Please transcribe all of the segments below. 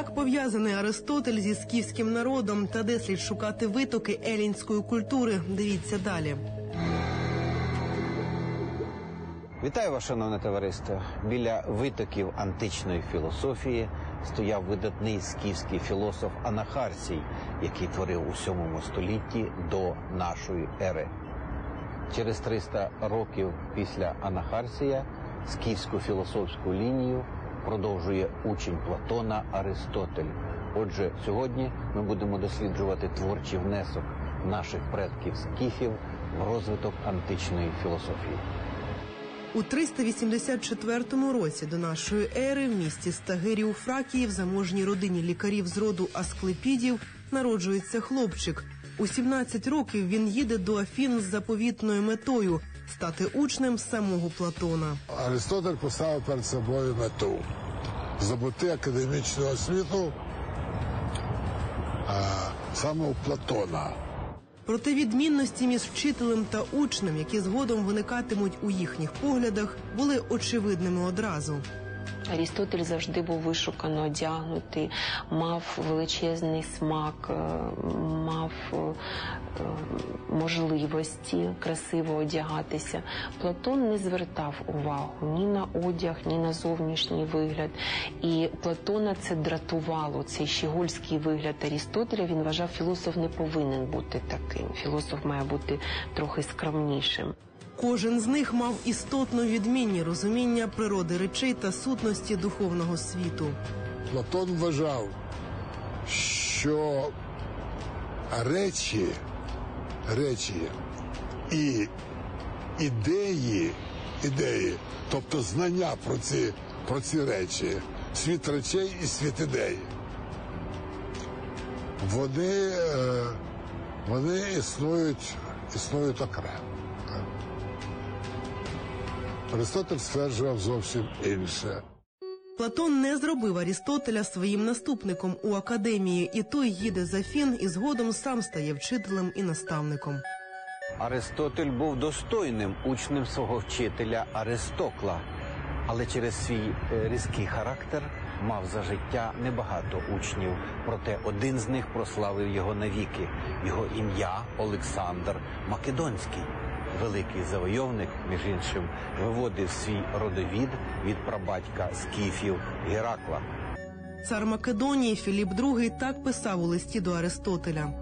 Як пов'язаний Аристотель зі скіфським народом та де слід шукати витоки елінської культури? Дивіться далі. Вітаю вас, шановне товариство. Біля витоків античної філософії стояв видатний скіфський філософ Анахарсій, який творив у 7 столітті до нашої ери. Через 300 років після Анахарсія скіфську філософську лінію продовжує учень Платона Аристотель. Отже, сьогодні ми будемо досліджувати творчий внесок наших предків скіфів в розвиток античної філософії. У 384 році до нашої ери в місті Стагирі у Фракії в заможній родині лікарів з роду Асклепідів народжується хлопчик. У 17 років він їде до Афін з заповітною метою стати учнем самого Платона. Аристотель поставив перед собою мету здобути академічну освіту а, саме у Платона. Проте відмінності між вчителем та учнем, які згодом виникатимуть у їхніх поглядах, були очевидними одразу. Арістотель завжди був вишукано одягнутий, мав величезний смак, е, мав е, е, можливості красиво одягатися. Платон не звертав увагу ні на одяг, ні на зовнішній вигляд. І Платона це дратувало. Цей щегольський вигляд Арістотеля. Він вважав, філософ не повинен бути таким. Філософ має бути трохи скромнішим. Кожен з них мав істотно відмінні розуміння природи речей та сутності духовного світу. Платон вважав, що речі, речі і ідеї, ідеї, тобто знання про ці, про ці речі, світ речей і світ ідей. Вони, е, вони існують, існують окремо. Аристотель стверджував зовсім інше. Платон не зробив Арістотеля своїм наступником у академії, і той їде за Фін і згодом сам стає вчителем і наставником. Аристотель був достойним учнем свого вчителя Аристокла, але через свій е, різкий характер мав за життя небагато учнів. Проте один з них прославив його навіки. Його ім'я Олександр Македонський. Великий завойовник, між іншим, виводив свій родовід від прабатька скіфів Геракла. Цар Македонії Філіп II так писав у листі до Аристотеля.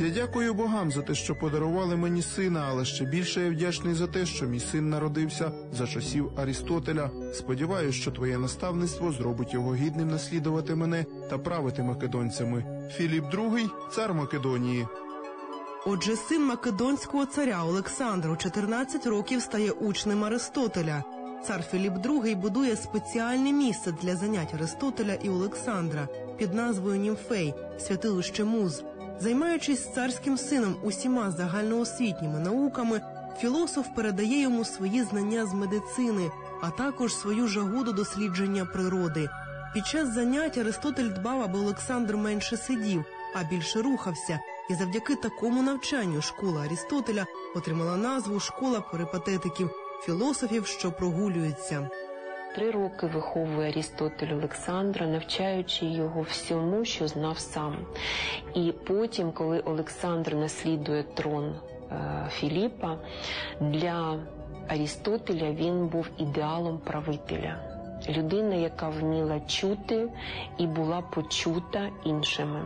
Я дякую богам за те, що подарували мені сина, але ще більше я вдячний за те, що мій син народився за часів Арістотеля. Сподіваюсь, що твоє наставництво зробить його гідним наслідувати мене та правити македонцями. Філіп II – цар Македонії. Отже, син македонського царя Олександр у 14 років стає учнем Аристотеля. Цар Філіп II будує спеціальне місце для занять Аристотеля і Олександра під назвою Німфей святилище Муз. Займаючись царським сином усіма загальноосвітніми науками, філософ передає йому свої знання з медицини, а також свою жагу до дослідження природи. Під час занять Аристотель дбав, аби Олександр менше сидів, а більше рухався. І завдяки такому навчанню школа Арістотеля отримала назву Школа перипатетиків філософів, що прогулюються. Три роки виховує Арістотель Олександра, навчаючи його всьому, що знав сам. І потім, коли Олександр наслідує трон е, Філіпа, для Арістотеля він був ідеалом правителя. Людина, яка вміла чути і була почута іншими.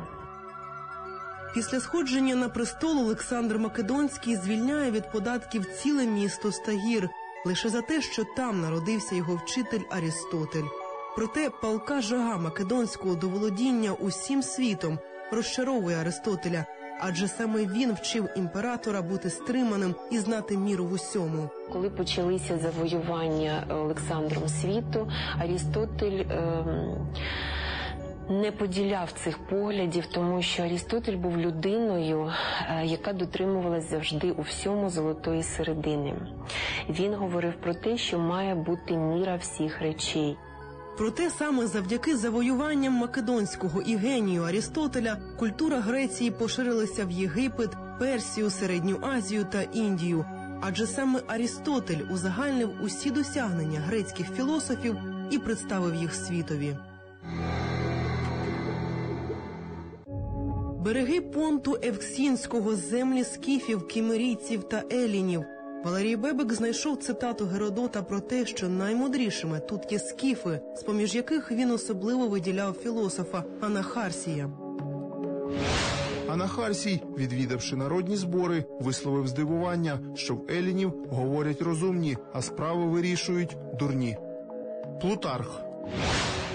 Після сходження на престол Олександр Македонський звільняє від податків ціле місто Стагір лише за те, що там народився його вчитель Арістотель. Проте палка жага македонського до володіння усім світом розчаровує Аристотеля, адже саме він вчив імператора бути стриманим і знати міру в усьому. Коли почалися завоювання Олександром світу, Арістотель. ем, не поділяв цих поглядів, тому що Арістотель був людиною, е, яка дотримувалась завжди у всьому золотої середини. Він говорив про те, що має бути міра всіх речей. Проте саме завдяки завоюванням македонського і генію Арістотеля культура Греції поширилася в Єгипет, Персію, Середню Азію та Індію. Адже саме Арістотель узагальнив усі досягнення грецьких філософів і представив їх світові. Береги понту Евксінського, землі скіфів, кімерійців та елінів. Валерій Бебек знайшов цитату Геродота про те, що наймудрішими тут є скіфи, з поміж яких він особливо виділяв філософа Анахарсія. Анахарсій, відвідавши народні збори, висловив здивування, що в елінів говорять розумні, а справи вирішують дурні. Плутарх.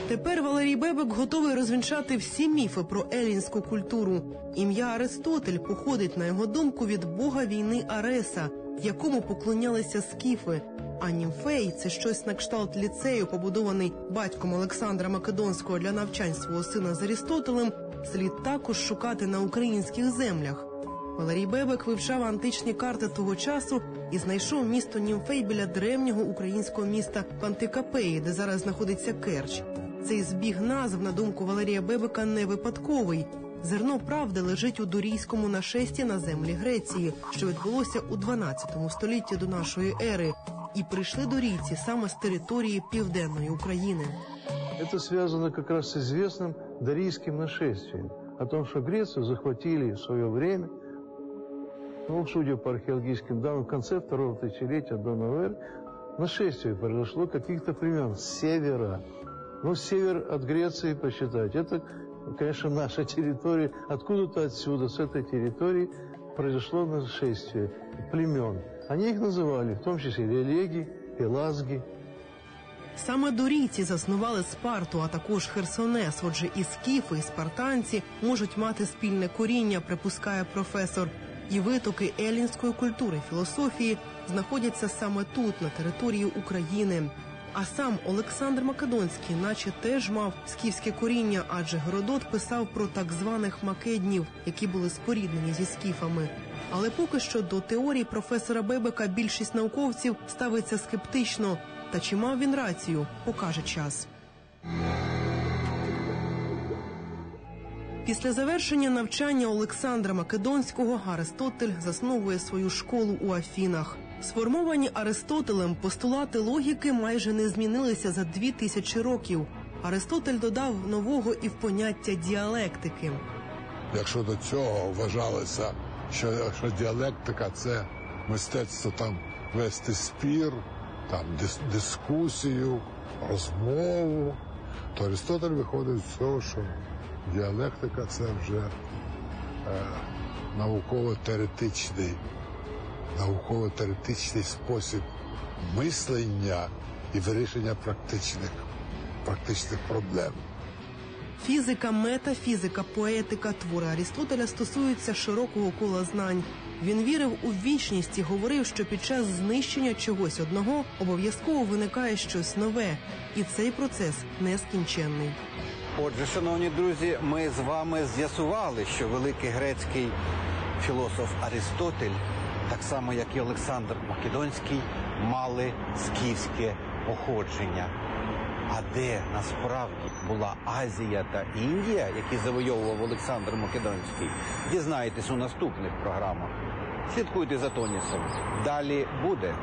Тепер Валерій Бебек готовий розвінчати всі міфи про елінську культуру. Ім'я Аристотель походить, на його думку, від бога війни Ареса, якому поклонялися скіфи. А німфей це щось на кшталт ліцею, побудований батьком Олександра Македонського для навчань свого сина з Арістотелем, слід також шукати на українських землях. Валерій Бебек вивчав античні карти того часу і знайшов місто Німфей біля древнього українського міста Пантикапеї, де зараз знаходиться Керч. Цей збіг назв, на думку Валерія Бебека, не випадковий. Зерно правди лежить у дорійському нашесті на землі Греції, що відбулося у 12 столітті до нашої ери, і прийшли дорійці саме з території південної України. Это связано как раз с известным дарийским нашествием. О том, что Грецию захватили в свое время, ну, судя по археологическим данным, в конце второго тысячелетия до новой эры, нашествие произошло каких-то племен с севера. Ну, север от Греции посчитать. Это, конечно, наша территория. Откуда-то отсюда, с этой территории, произошло нашествие племен. Они их называли, в том числе релеги, пелазги, Саме дорійці заснували Спарту, а також Херсонес. Отже, і скіфи, і спартанці можуть мати спільне коріння, припускає професор. І витоки елінської культури філософії знаходяться саме тут, на території України. А сам Олександр Македонський, наче теж мав скіфське коріння, адже Геродот писав про так званих македнів, які були споріднені зі скіфами. Але поки що до теорії професора Бебека більшість науковців ставиться скептично. Та чи мав він рацію, покаже час. Після завершення навчання Олександра Македонського Аристотель засновує свою школу у Афінах. Сформовані Аристотелем постулати логіки майже не змінилися за дві тисячі років. Аристотель додав нового і в поняття діалектики. Якщо до цього вважалося, що, що діалектика це мистецтво там вести спір, там дис, дискусію, розмову, то Аристотель виходить з того, що діалектика це вже е, науково-теоретичний, науково-теоретичний спосіб мислення і вирішення практичних, практичних проблем. Фізика, метафізика, поетика, твори Арістотеля стосуються широкого кола знань. Він вірив у вічність і говорив, що під час знищення чогось одного обов'язково виникає щось нове, і цей процес нескінченний. Отже, шановні друзі, ми з вами з'ясували, що великий грецький філософ Аристотель, так само як і Олександр Македонський, мали скіфське походження. А де насправді була Азія та Індія, які завойовував Олександр Македонський, дізнаєтесь у наступних програмах. Слідкуйте за Тонісом. Далі буде.